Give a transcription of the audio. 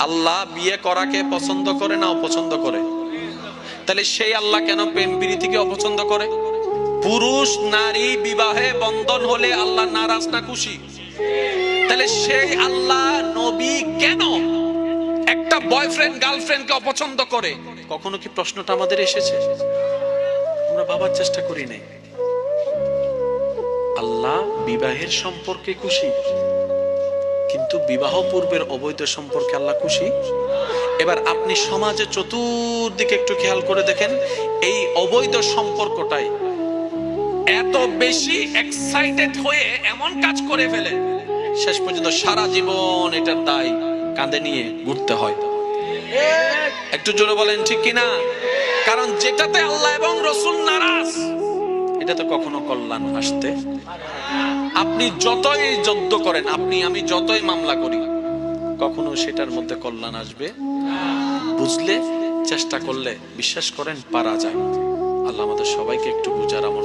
আল্লাহ বিয়ে করাকে পছন্দ করে না অপছন্দ করে? তাহলে সেই আল্লাহ কেন প্রেম প্রীতিকে অপছন্দ করে? পুরুষ, নারী, বিবাহে বন্ধন হলে আল্লাহ নারাজ না খুশি? তাহলে সেই আল্লাহ নবী কেন একটা বয়ফ্রেন্ড গার্লফ্রেন্ডকে অপছন্দ করে? কখনো কি প্রশ্নটা আমাদের এসেছে? আমরা ভাবার চেষ্টা করি নাই। আল্লাহ বিবাহের সম্পর্কে খুশি? কিন্তু বিবাহ পূর্বের অবৈধ সম্পর্কে আল্লাহ খুশি। এবার আপনি সমাজে চতুর্দিকে একটু খেয়াল করে দেখেন, এই অবৈধ সম্পর্কটাই এত বেশি এক্সাইটেড হয়ে এমন কাজ করে ফেলে। শেষ পর্যন্ত সারা জীবন এটার দায় কাঁধে নিয়ে ঘুরতে হয়। একটু জোরে বলেন, ঠিক কিনা? কারণ যেটাতে আল্লাহ এবং রসুল এটাতে কখনো কল্যাণ আসতে আপনি যতই যজ্ঞ করেন, আপনি, আমি যতই মামলা করি, কখনো সেটার মধ্যে কল্যাণ আসবে? বুঝলে, চেষ্টা করলে, বিশ্বাস করেন, পারা যায়। আল্লাহ আমাদের সবাইকে একটু বুঝার আমল